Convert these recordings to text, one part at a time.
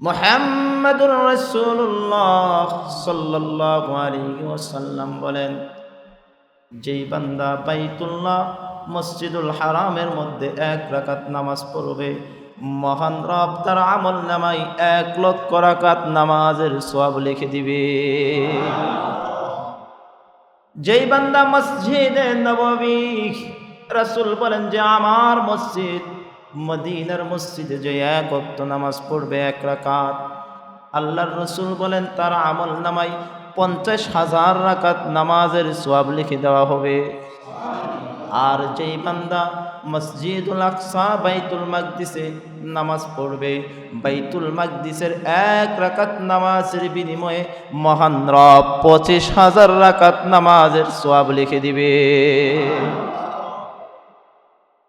মোহাম্মদুর রসুল্লাহ সাল্লাহ আলী ওসাল্লাম বলেন, যেই বান্দা বাইতুল্লাহ মসজিদুল হারামের মধ্যে এক রাকাত নামাজ পড়বে, মহান রব তার আমল নামাই এক লক্ষ রাকাত নামাজের সব লিখে দিবে। যেই বান্দা মসজিদে নববী, রাসূল বলেন যে, আমার মসজিদ মদিনার মসজিদে যে এক অক্ত নামাজ পড়বে এক রাকাত। আল্লাহর রসুল বলেন, তার আমল নামাই পঞ্চাশ হাজার রাকাত নামাজের সোয়াব লিখে দেওয়া হবে। আর যেই বান্দা মসজিদুল আকসা, বাইতুল মাকদিসে নামাজ পড়বে, বাইতুল মাকদিসের এক রাকাত নামাজের বিনিময়ে মহান রব পঁচিশ হাজার রাকাত নামাজের সোয়াব লিখে দিবে।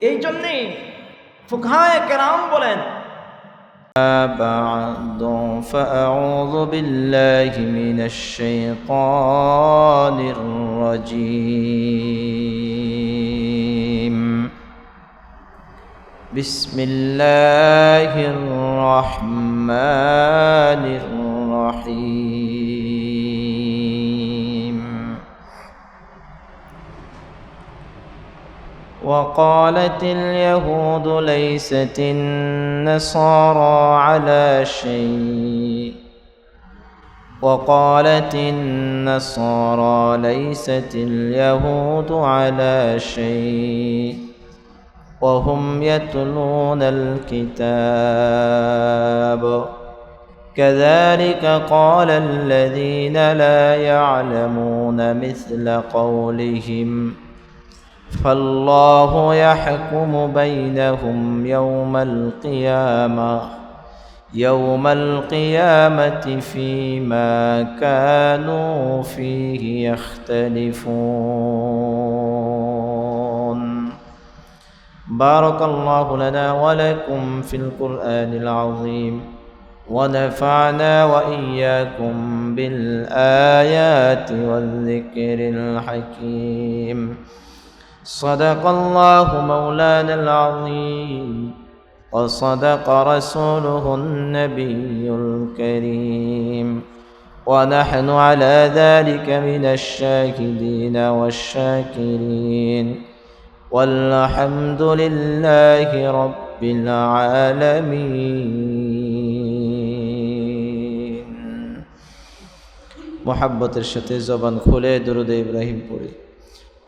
এই জন্যেই ফুকায় কেরাম বলেন بعد فأعوذ بالله من الشيطان الرجيم بسم الله الرحمن الرحيم وقالت اليهود ليست النصارى على شيء. وقالت النصارى ليست اليهود على شيء. وهم يتلون الكتاب. كذلك قال الذين لا يعلمون مثل قولهم. فالله يحكم بينهم يوم القيامة يوم القيامة فيما كانوا فيه يختلفون. بارك الله لنا ولكم في القرآن العظيم ونفعنا وإياكم بالآيات والذكر الحكيم. صدق الله مولانا العظيم وصدق رسوله النبي الكريم ونحن على ذلك من الشاهدين والشاكرين والحمد لله رب العالمين محبت الشتي زبان خلي درود إبراهيم پوري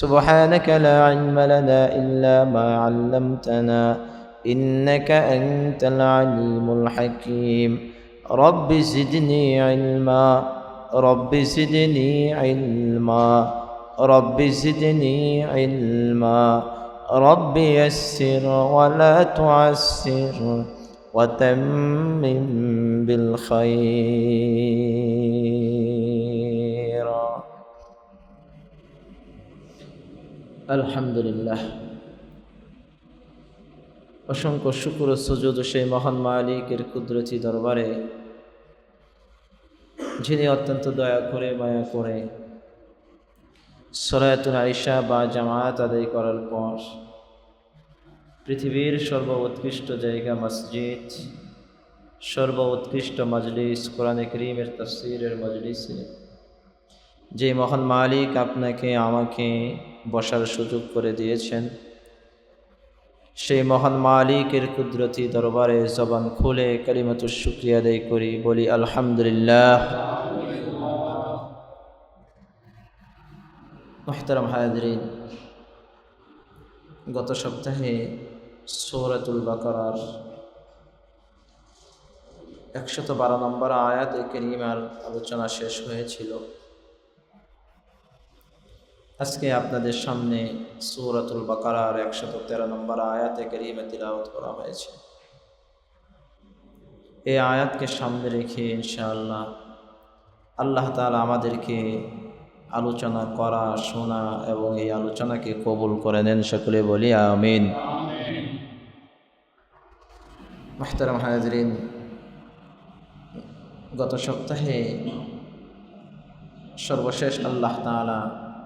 سبحانك لا علم لنا إلا ما علمتنا إنك أنت العليم الحكيم. رب زدني علما رب زدني علما رب زدني علما. رب يسر ولا تعسر وتمم بالخير. আলহামদুলিল্লাহ। অসংখ্য শুকুর সুজুদ সেই মহান মালিকের কুদরতি দরবারে, যিনি অত্যন্ত দয়া করে, মায়া করে সরায়তুল আইসা বা জামায়াত আদায় করার পর পৃথিবীর সর্বোৎকৃষ্ট জায়গা মসজিদ, সর্বোৎকৃষ্ট মজলিস, কোরআনে করিমের তফসিরের মজলিসে যে মহান মালিক আপনাকে, আমাকে বসার সুযোগ করে দিয়েছেন। সেই মহান মালিকের কুদরতি দরবারে জবান খুলে কালিমাত শুক্রিয়া আদায় করি, বলি আলহামদুলিল্লাহ। মোহতারাম হায়াদরিন, গত সপ্তাহে সৌরাতুল বাকারার একশত বারো নম্বর আয়াত কেরিমার আলোচনা শেষ হয়েছিল। আজকে আপনাদের সামনে সৌরাতুল বাকারার একশত তেরো নম্বর আয়াতে কেরিমে তিলাওয়াত করা হয়েছে। এই আয়াতকে সামনে রেখে ইনশাআল্লাহ আল্লাহ তালা আমাদেরকে আলোচনা করা, শোনা এবং এই আলোচনাকে কবুল করে নেন। সকলে বলি আমিন। মাহতারাম হাজরিন, গত সপ্তাহে সর্বশেষ আল্লাহ তালা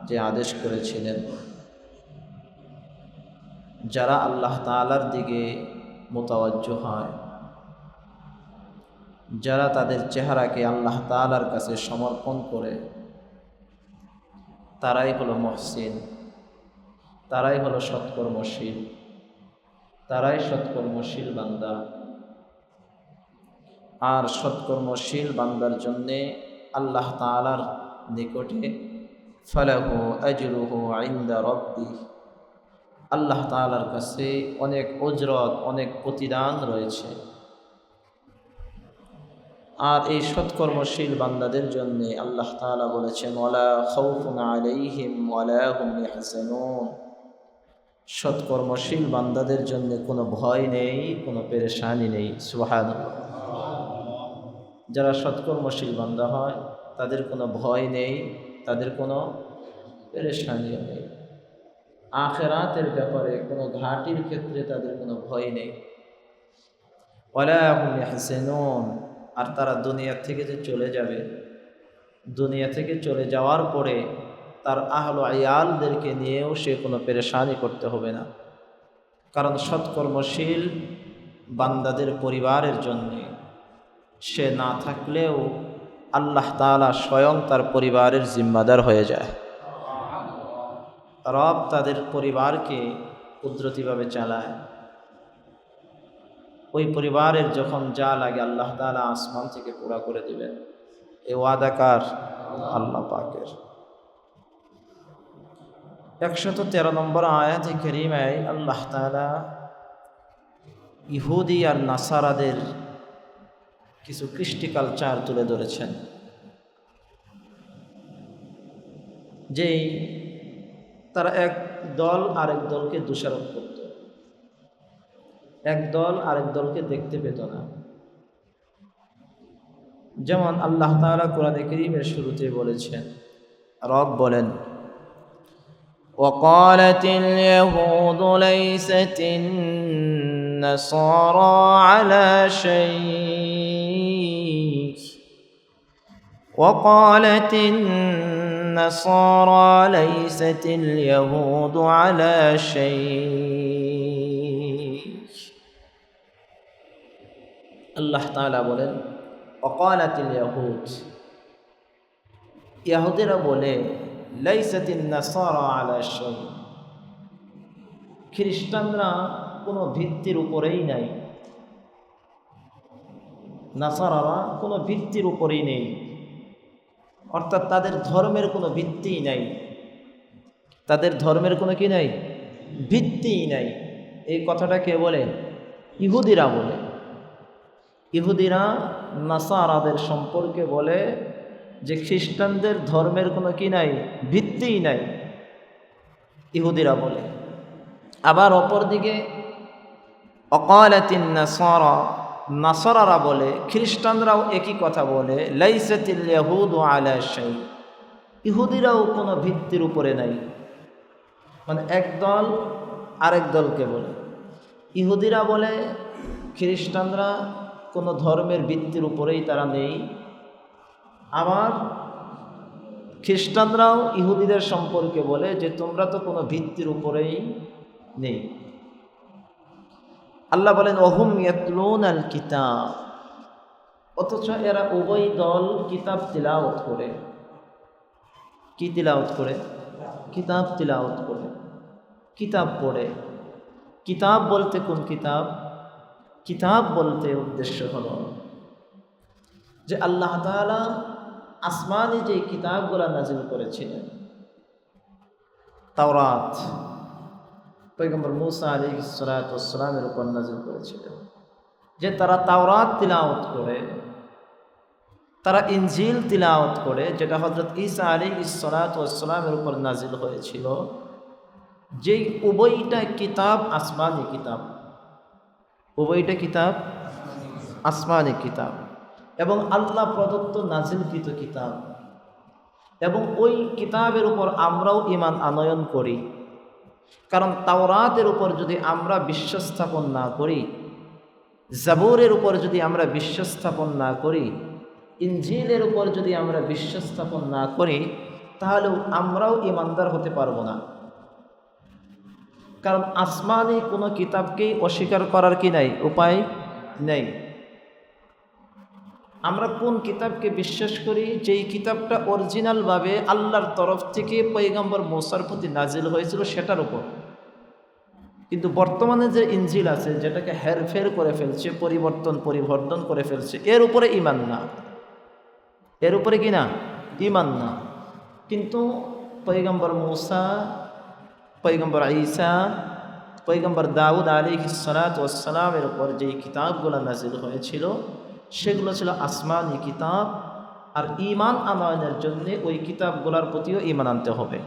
যে আদেশ করেছিলেন। যারা আল্লাহ তালার দিকে মোতাবজ্জ হয়, যারা তাদের চেহারাকে আল্লাহ তালার কাছে সমর্পণ করে, তারাই হলো মহসিন, তারাই হলো সৎকর্মশীল, তারাই সৎকর্মশীল বান্দা। আর সৎকর্মশীল বান্দার জন্যে আল্লাহ তালার নিকটে ফালাহু আজরুহু আইন্দা রব্বি। আল্লাহ তালার কাছে অনেক ওজরত অনেক প্রতিদান রয়েছে। আর এই সৎকর্মশীল বান্দাদের জন্য আল্লাহ তাআলা বলেছেন, ওয়ালা খাউফুন আলাইহিম হুম ইয়াহজানুন। সৎকর্মশীল বান্দাদের জন্য কোনো ভয় নেই, কোনো পেরেশানি নেই। সুবহানাল্লাহ। যারা সৎকর্মশীল বান্দা হয়, তাদের কোনো ভয় নেই তাদের কোনো পেরেশানিও নেই। আখেরাতের ব্যাপারে কোনো ঘাটির ক্ষেত্রে তাদের কোনো ভয় নেই। ইয়াহজানুন আর তারা দুনিয়া থেকে যে চলে যাবে, দুনিয়া থেকে চলে যাওয়ার পরে তার আহল আয়ালদেরকে নিয়েও সে কোনো পেরেশানি করতে হবে না। কারণ সৎকর্মশীল বান্দাদের পরিবারের জন্যে সে না থাকলেও আল্লাহ তালা স্বয়ং তার পরিবারের জিম্মাদার হয়ে যায়। রব তাদের পরিবারকে কুদরতিভাবে চালায়। ওই পরিবারের যখন যা লাগে আল্লাহ তালা আসমান থেকে পুরা করে দিবেন। এ ওয়াদাকার আল্লাহ পাকের। একশত তেরো নম্বর আয়াতে করিমায় আল্লাহ তালা ইহুদি আর নাসারাদের কিছু কৃষ্টি কালচার তুলে ধরেছেন যেই তারা এক দল আরেক দলকে দোষারোপ করত এক দল আরেক দলকে দেখতে পেত না যেমন আল্লাহ তাআলা কোরআনে করিমের শুরুতে বলেছেন রব বলেন وقالت اليهود ليست النصارى على شيء وقالت النصارى ليست اليهود على شيء আল্লাহ তাআলা বলেন অকালাতিল ইয়াহুদ ইয়াহুদেরা বলে লাইসাতিন নাসারা আলা শাই খ্রিস্টানরা কোনো ভিত্তির উপরেই নাই নাসারারা কোনো ভিত্তির উপরেই নেই অর্থাৎ তাদের ধর্মের কোনো ভিত্তিই নাই। তাদের ধর্মের কোনো কি নাই? ভিত্তিই নাই। এই কথাটা কে বলে? ইহুদিরা বলে। ইহুদিরা নাসারাদের সম্পর্কে বলে যে খ্রিস্টানদের ধর্মের কোনো কি নাই? ভিত্তিই নাই। ইহুদিরা বলে। আবার অপরদিকে, অকালাতিন নাসারা নাসারারা বলে, খ্রিস্টানরাও একই কথা বলে, লাইসাতিল ইয়াহুদ আলা শাই। ইহুদিরাও কোনো ভিত্তির উপরে নাই। মানে এক দল আরেক দলকে বলে। ইহুদিরা বলে, খ্রিস্টানরা কোনো ধর্মের ভিত্তির উপরেই তারা নেই। আবার খ্রিস্টানরাও ইহুদিদের সম্পর্কে বলে যে, তোমরা তো কোনো ভিত্তির উপরেই নেই। আল্লাহ বলেন অহুম ইয়াতলুন আল কিতাব। অথচ এরা উভয় দল কিতাব তিলাওত করে। কি তিলাওত করে? কিতাব তিলাওত করে। কিতাব পড়ে। কিতাব বলতে কোন কিতাব? কিতাব বলতে উদ্দেশ্য হল যে আল্লাহ তাআলা আসমানে যে কিতাবগুলা নাজিল করেছিলেন, তাওরাত পৈগম্বর মুসা আলী সালাতামের উপর নাজিল করেছিলেন। যে তারা তাওরাত তিলাওয়াত করে, তারা ইনজিল তিলাওয়াত করে, যেটা হজরত ঈসা আলী সালাতামের উপর নাজিল হয়েছিল, যেই উভয়টা কিতাব আসমানি কিতাব। উভয়টা কিতাব আসমানি কিতাব। এবং আল্লাহ প্রদত্ত নাজিলকৃত কিতাব। এবং ওই কিতাবের উপর আমরাও ইমান আনয়ন করি। কারণ তাওরাতের উপর যদি আমরা বিশ্বাস স্থাপন না করি, জাবুরের উপর যদি আমরা বিশ্বাস স্থাপন না করি ইঞ্জিলের উপর যদি আমরা বিশ্বাস স্থাপন না করি তাহলে আমরাও ইমানদার হতে পারব না। কারণ আসমানি কোনো কিতাবকেই অস্বীকার করার কি নাই? উপায় নেই। আমরা কোন কিতাবকে বিশ্বাস করি? যেই কিতাবটা অরিজিনালভাবে আল্লাহর তরফ থেকে পৈগম্বর মোসার প্রতি নাজিল হয়েছিল, সেটার উপর। কিন্তু বর্তমানে যে ইঞ্জিল আছে, যেটাকে হেরফের করে ফেলছে, পরিবর্তন পরিবর্তন করে ফেলছে, এর উপরে ইমান না। এর উপরে কি না? ইমান না। কিন্তু পৈগম্বর মৌসা পৈগম্বর ঈসা পৈগম্বর দাউদ আলী সালাত ওসালামের উপর যেই কিতাবগুলো নাজিল হয়েছিল সেগুলো ছিল আসমানি কিতাব। আর ইমান আনয়নের জন্যে ওই কিতাবগুলোর প্রতিও ইমান আনতে হবে।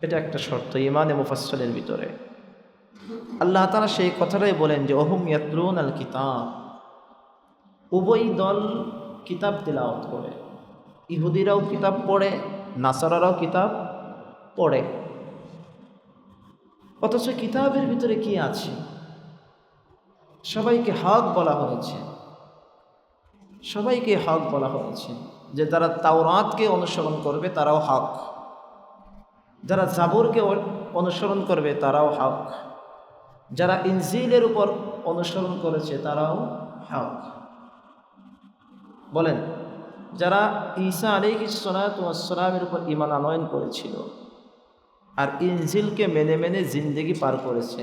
এটা একটা শর্ত ইমান মুফাসলের ভিতরে। আল্লাহ তারা সেই কথাটাই বলেন যে অহুম ইয়াতরুন আল কিতাব। উভয় দল কিতাব তিলাওয়াত করে। ইহুদিরাও কিতাব পড়ে, নাসারারাও কিতাব পড়ে। অথচ কিতাবের ভিতরে কি আছে? সবাইকে হক বলা হয়েছে। সবাইকে হক বলা হয়েছে যে যারা তাওরাতকে অনুসরণ করবে তারাও হক। যারা জাবুরকে অনুসরণ করবে তারাও হক। যারা ইনজিলের উপর অনুসরণ করেছে তারাও হক। বলেন, যারা ঈসা আলী সালামের উপর ইমান আনয়ন করেছিল আর ইনজিলকে মেনে মেনে জিন্দেগি পার করেছে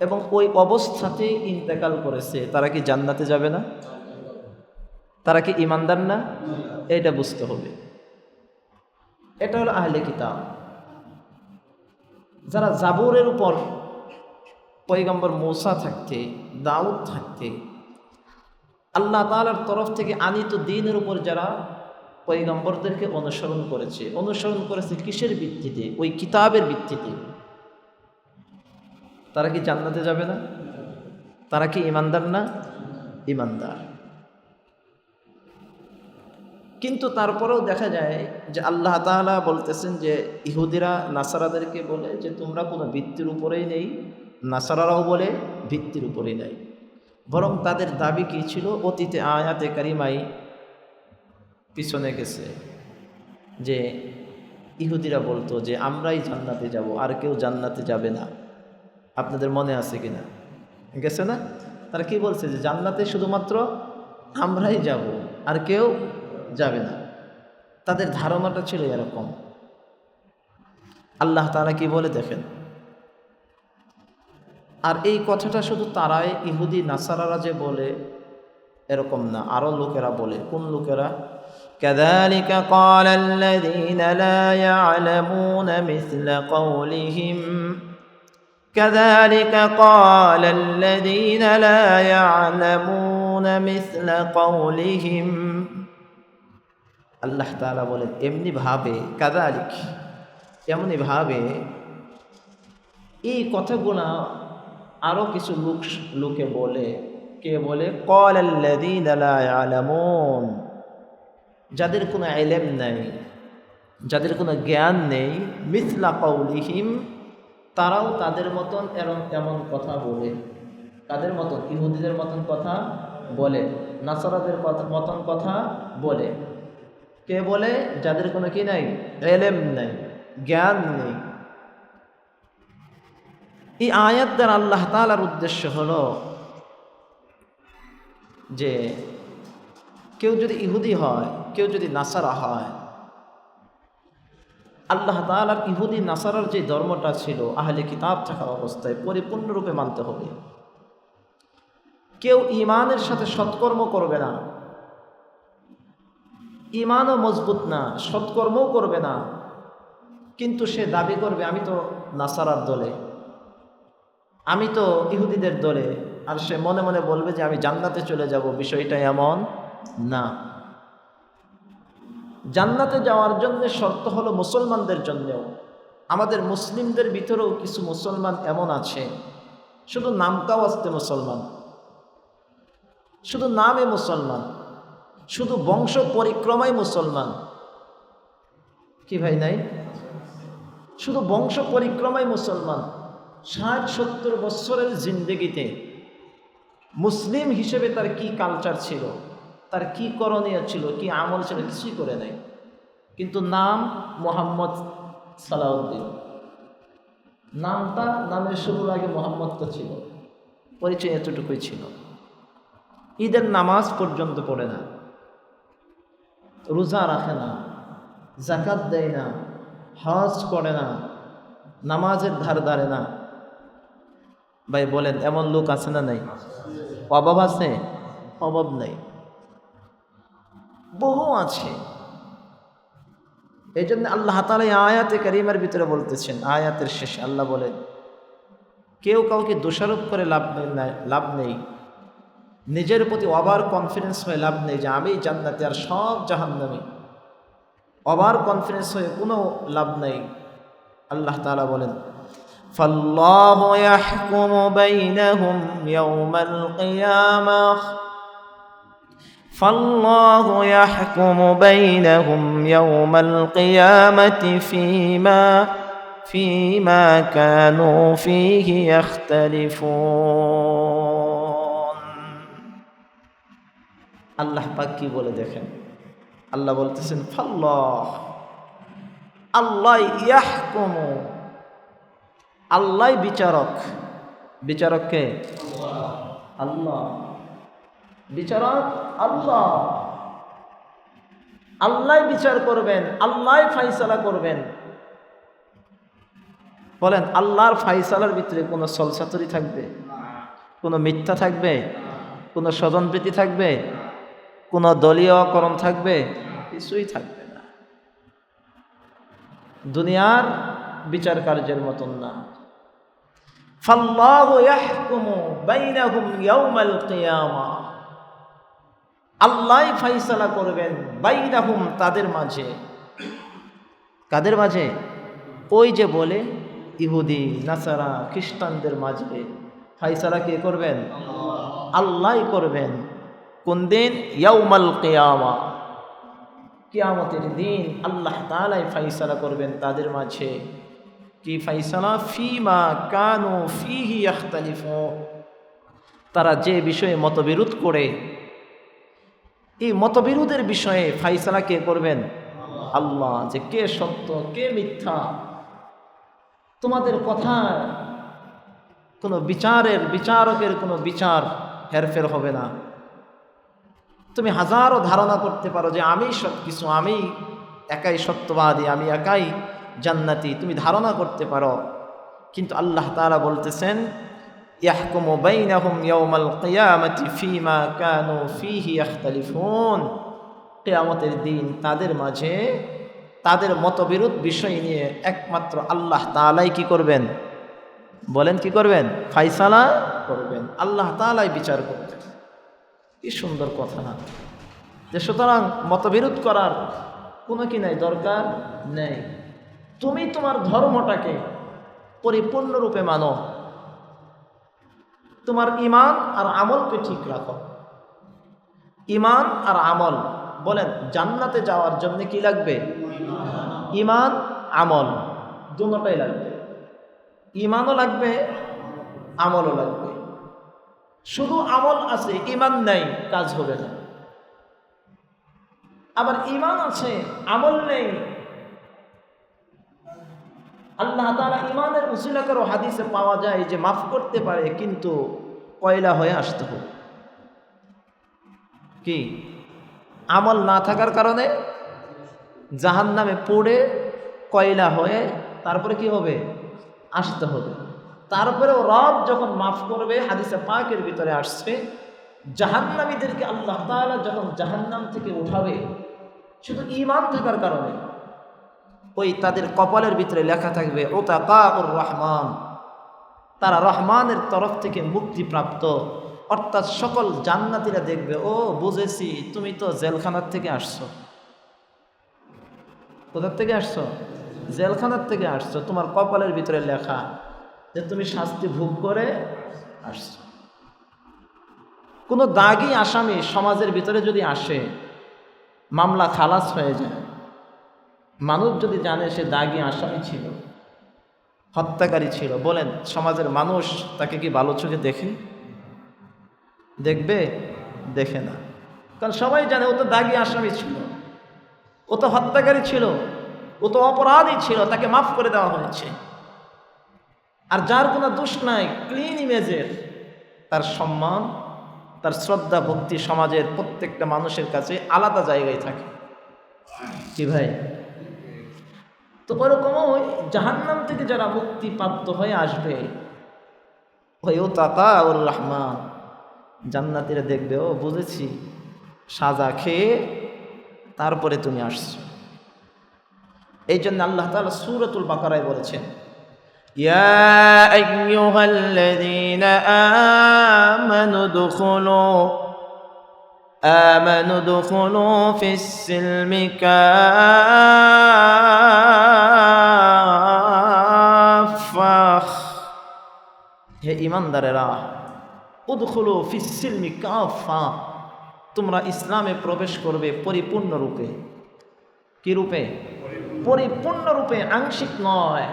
এবং ওই অবস্থাতেই ইন্তেকাল করেছে, তারা কি জান্নাতে যাবে না? তারা কি ইমানদার না? এটা বুঝতে হবে। এটা হলো আহলে কিতাব। যারা জাবুরের উপর পৈগম্বর মৌসা থাকতে, দাউদ থাকতে, আল্লাহ তালার তরফ থেকে আনিত দিনের উপর যারা পৈগম্বরদেরকে অনুসরণ করেছে অনুসরণ করেছে কিসের ভিত্তিতে? ওই কিতাবের ভিত্তিতে। তারা কি জান্নাতে যাবে না? তারা কি ইমানদার না? ইমানদার। কিন্তু তারপরেও দেখা যায় যে আল্লাহ তাআলা বলতেছেন যে ইহুদিরা, নাসারাদেরকে বলে যে তোমরা কোনো ভিত্তির উপরেই নেই, নাসারারাও বলে ভিত্তির উপরেই নেই। বরং তাদের দাবি কী ছিল? অতীতে আয়াতে কারিমাই পিছনে গেছে যে ইহুদিরা বলতো যে আমরাই জান্নাতে যাব, আর কেউ জান্নাতে যাবে না। আপনাদের মনে আছে কি না গেছে না? তারা কি বলছে যে জান্নাতে শুধুমাত্র আমরাই যাব, আর কেউ যাবে না তাদের ধারণাটা ছিল এরকম আল্লাহ তারা কি বলে দেখেন আর এই কথাটা শুধু তারাই ইহুদি নাসারারা যে বলে এরকম না আরও লোকেরা বলে কোন লোকেরা كذلك قال الذين لا يعلمون مثل قولهم كذلك قال الذين لا يعلمون مثل قولهم আল্লাহ তালা বলেন, এমনি ভাবে, কাদালিক, এমনি ভাবে এই কথাগুলা আরও কিছু লোক, লোকে বলে, কে বলে? কল ইয়ালামুন যাদের কোনো এলেম নেই, যাদের কোনো জ্ঞান নেই মিথলা কৌলিহিম তারাও তাদের মতন এরম, এমন কথা বলে, তাদের মতন, ইহুদিদের মতন কথা বলে, নাসারাদের কথা, মতন কথা বলে। কে বলে? যাদের কোনো কি নাই? এলেম নেই, জ্ঞান নেই। এই আয়াত দ্বারা আল্লাহ তালার উদ্দেশ্য হলো যে কেউ যদি ইহুদি হয়, কেউ যদি নাসারা হয়, আল্লাহ তালার ইহুদি নাসারার যে ধর্মটা ছিল, আহলে কিতাব থাকা অবস্থায় পরিপূর্ণরূপে মানতে হবে। কেউ ইমানের সাথে সৎকর্ম করবে না ইমানও মজবুত না, সৎকর্মও করবে না। কিন্তু সে দাবি করবে, আমি তো নাসারার দলে, আমি তো ইহুদিদের দলে। আর সে মনে মনে বলবে যে, আমি জান্নাতে চলে যাব, বিষয়টা এমন না। জান্নাতে যাওয়ার জন্য শর্ত হলো মুসলমানদের জন্যেও। আমাদের মুসলিমদের ভিতরেও কিছু মুসলমান এমন আছে। শুধু নামকাও আসতে মুসলমান। শুধু নামে মুসলমান। শুধু বংশ পরিক্রমায় মুসলমান। কি ভাই নাই? শুধু বংশ পরিক্রমায় মুসলমান। ষাট, সত্তর বৎসরের জিন্দগিতে মুসলিম হিসেবে তার কি কালচার ছিল? তার কি করণীয় ছিল? কি আমল ছিল? কিছুই করে নাই। কিন্তু নাম মোহাম্মদ সালাউদ্দিন। নামটা, নামের শুরুর আগে মোহাম্মদটা ছিল। পরিচয় এতটুকুই ছিল। ঈদের নামাজ পর্যন্ত পড়ে না। রোজা রাখে না জাকাত দেয় না, হজ করে না, নামাজের ধার ধারে না। ভাই বলেন, এমন লোক আছে না নাই? অভাব আছে? অভাব নেই। বহু আছে। এই জন্য আল্লাহ তালা আয়াতে করিমের ভিতরে বলতেছেন, আয়াতের শেষে আল্লাহ বলেন, কেউ কাউকে দোষারোপ করে লাভ নেই লাভ নেই। নিজের প্রতি ওভার কনফিডেন্স হয়ে লাভ নেই যে আমি জান্নাতি আর সব জাহান্নামি ওভার কনফিডেন্স হয়ে কোনো লাভ নেই আল্লাহ তাআলা বলেন فالله يحكم بينهم يوم القيامة فالله يحكم بينهم يوم القيامة فيما فيما كانوا فيه يختلفون আল্লাহ পাক কি বলে দেখেন? আল্লাহ বলতেছেন, ফাল্লাহ, আল্লাহ ইয়াহকুমু। আল্লাহ বিচারক। বিচারক কে? আল্লাহ। বিচারক, আল্লাহ। আল্লাহ বিচার করবেন, আল্লাহ ফাইসালা করবেন। বলেন, আল্লাহর ফাইসালার ভিতরে কোনো সলসাতুরি থাকবে? কোনো মিথ্যা থাকবে? কোনো স্বজনপ্রীতি থাকবে? কোনো দলীয়করণ থাকবে? কিছুই থাকবে না। দুনিয়ার বিচার কার্যের মতন না। আল্লাহ ফাইসালা করবেন বাইনাহুম তাদের মাঝে। কাদের মাঝে? ওই যে বলে ইহুদি, নাসারা, খ্রিস্টানদের মাঝে। ফাইসালা কে করবেন? আল্লাহ করবেন। কোন দিন? ইয়াউমাল কিয়ামা। কেয়ামতের দিন আল্লাহ তাআলাই ফাইসালা করবেন তাদের মাঝে। কি ফাইসালা ফিমা কানু ফিহি আখতালিফ তারা যে বিষয়ে মতবিরোধ করে, এই মতবিরোধের বিষয়ে ফাইসালা কে করবেন? আল্লাহ। যে কে সত্য, কে মিথ্যা, তোমাদের কথা কোনো বিচারের, বিচারকের কোনো বিচার হেরফের হবে না। তুমি হাজারো ধারণা করতে পারো যে আমি সব কিছু আমি একাই সত্যবাদী, আমি একাই জান্নাতি, তুমি ধারণা করতে পারো। কিন্তু আল্লাহ তাআলা বলতেছেন কিয়ামতের দিন তাদের মাঝে তাদের মতবিরোধ বিষয় নিয়ে একমাত্র আল্লাহ তাআলাই কি করবেন? বলেন কি করবেন? ফাইসালা করবেন। আল্লাহ তাআলাই বিচার করবেন। কি সুন্দর কথা না। যে সুতরাং মতবিরোধ করার কোনো কি নাই, দরকার নেই। তুমি তোমার ধর্মটাকে পরিপূর্ণরূপে মানো। তোমার ইমান আর আমলকে ঠিক রাখো। ইমান আর আমল, বলেন, জান্নাতে যাওয়ার জন্য কি লাগবে? ইমান, আমল, দুটাই লাগবে। ইমানও লাগবে, আমলও লাগবে। শুধু আমল আছে ইমান নাই, কাজ হবে না। আবার ইমান আছে, আমল নেই। আল্লাহ তারা ইমানের উসিলাকারও হাদিসে পাওয়া যায় যে মাফ করতে পারে, কিন্তু কয়লা হয়ে আসতে হবে। কি? আমল না থাকার কারণে জাহান নামে পড়ে কয়লা হয়ে তারপরে কি হবে? আসতে হবে। তারপরেও রব যখন মাফ করবে, হাদিসে পাকের ভিতরে আসছে, জাহান্নামীদেরকে আল্লাহ তাআলা যখন জাহান্নাম থেকে উঠাবে, শুধু ইমান থাকার কারণে, ওই তাদের কপালের ভিতরে লেখা থাকবে ও তাকা রহমান। তারা রহমানের তরফ থেকে মুক্তিপ্রাপ্ত। অর্থাৎ সকল জান্নাতিরা দেখবে, ও, বুঝেছি, তুমি তো জেলখানার থেকে আসছো। কোথার থেকে আসছো? জেলখানার থেকে আসছো, তোমার কপালের ভিতরে লেখা। যে তুমি শাস্তি ভোগ করে আসছো। কোনো দাগি আসামি সমাজের ভিতরে যদি আসে, মামলা খালাস হয়ে যায়। মানুষ যদি জানে সে দাগি আসামি ছিল, হত্যাকারী ছিল, বলেন, সমাজের মানুষ তাকে কি ভালো চোখে দেখে? দেখবে, দেখে না। কারণ সবাই জানে, ও তো দাগি আসামি ছিল। ও তো হত্যাকারী ছিল। ও তো অপরাধী ছিল, তাকে মাফ করে দেওয়া হয়েছে। আর যার কোনো দোষ নাই ক্লিন ইমেজের তার সম্মান, তার শ্রদ্ধা, ভক্তি সমাজের প্রত্যেকটা মানুষের কাছে আলাদা জায়গায় থাকে। কি ভাই? তো ওরকম ওই জাহান্নাম থেকে যারা মুক্তিপ্রাপ্ত হয়ে আসবে ও তাকা ওর রহমান, জান্নাতিরা দেখবে, ও বুঝেছি, সাজা খেয়ে তারপরে তুমি আসছো। এই জন্য আল্লাহ তালা সুরতুল বাকারায় বলেছেন يا أيها الذين آمنوا ادخلوا آمنوا ادخلوا في السلم كافة হে ইমানদারেরা উদখুলু ফিসিলমি কাফা তোমরা ইসলামে প্রবেশ করবে পরিপূর্ণ রূপে কি রূপে পরিপূর্ণ রূপে আংশিক নয়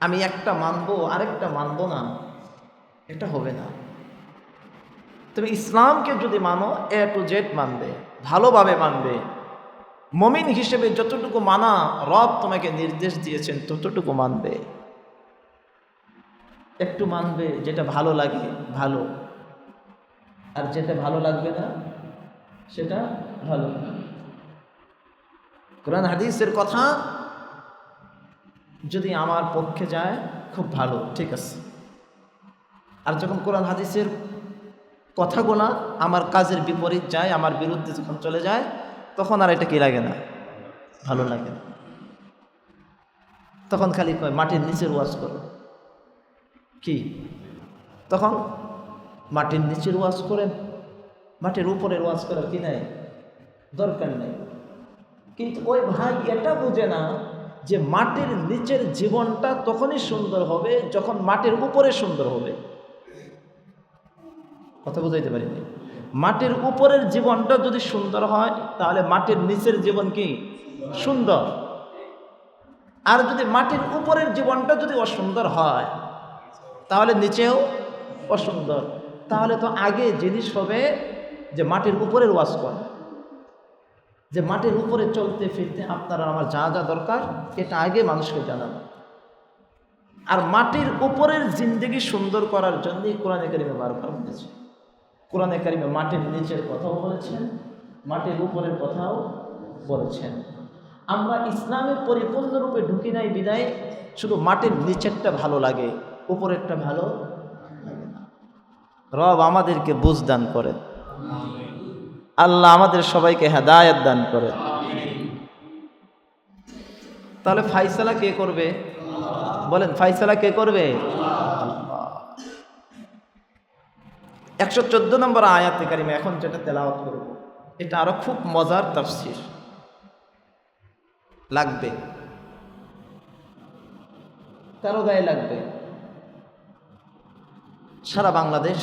আমি একটা মানবো, আরেকটা মানবো না। এটা হবে না। তুমি ইসলামকে যদি মানো, এ টু জেড মানবে, ভালোভাবে মানবে। মমিন হিসেবে যতটুকু মানা, রব তোমাকে নির্দেশ দিয়েছেন, ততটুকু মানবে। একটু মানবে যেটা ভালো লাগে, ভালো। আর যেটা ভালো লাগবে না, সেটা ভালো। কোরআন হাদিসের কথা যদি আমার পক্ষে যায়, খুব ভালো, ঠিক আছে। আর যখন কোরআন হাদিসের কথাগুলা আমার কাজের বিপরীত যায়, আমার বিরুদ্ধে যখন চলে যায়, তখন আর এটা কি লাগে না? ভালো লাগে না। তখন খালি কয়, মাটির নিচের ওয়াজ করো। কি? তখন মাটির নিচের ওয়াজ করেন, মাটির উপরের ওয়াজ করার কি নাই? দরকার নেই। কিন্তু ওই ভাই এটা বুঝে না যে মাটির নিচের জীবনটা তখনই সুন্দর হবে যখন মাটির উপরে সুন্দর হবে। কথা বুঝাইতে পারিনি। মাটির উপরের জীবনটা যদি সুন্দর হয়, তাহলে মাটির নিচের জীবন কি? সুন্দর। আর যদি মাটির উপরের জীবনটা যদি অসুন্দর হয়, তাহলে নিচেও অসুন্দর। তাহলে তো আগে জিনিস হবে যে মাটির উপরের ওয়াজ করা। যে মাটির উপরে চলতে ফিরতে আপনারা আমার যা যা দরকার, এটা আগে মানুষকে জানানো। আর মাটির উপরের জিন্দগি সুন্দর করার জন্যই কোরআনে কারিমে বারবার বলেছে। কোরআনে কারিমে মাটির নিচের কথাও বলেছেন, মাটির উপরের কথাও বলেছেন। আমরা ইসলামের পরিপূর্ণরূপে ঢুকি নাই বিদায়, শুধু মাটির নিচেরটা ভালো লাগে, উপরেরটা ভালো রব আমাদেরকে বুঝ দান করেন। আল্লাহ আমাদের সবাইকে হেদায়ত দান করে। তাহলে ফাইসালা কে করবে? বলেন, ফাইসালা কে করবে? একশো চোদ্দ নম্বর আয়াতে কারিমে এখন যেটা তেলাওয়াত করব, এটা আরও খুব মজার তাফসির। লাগবে। কারও গায়ে লাগবে। সারা বাংলাদেশ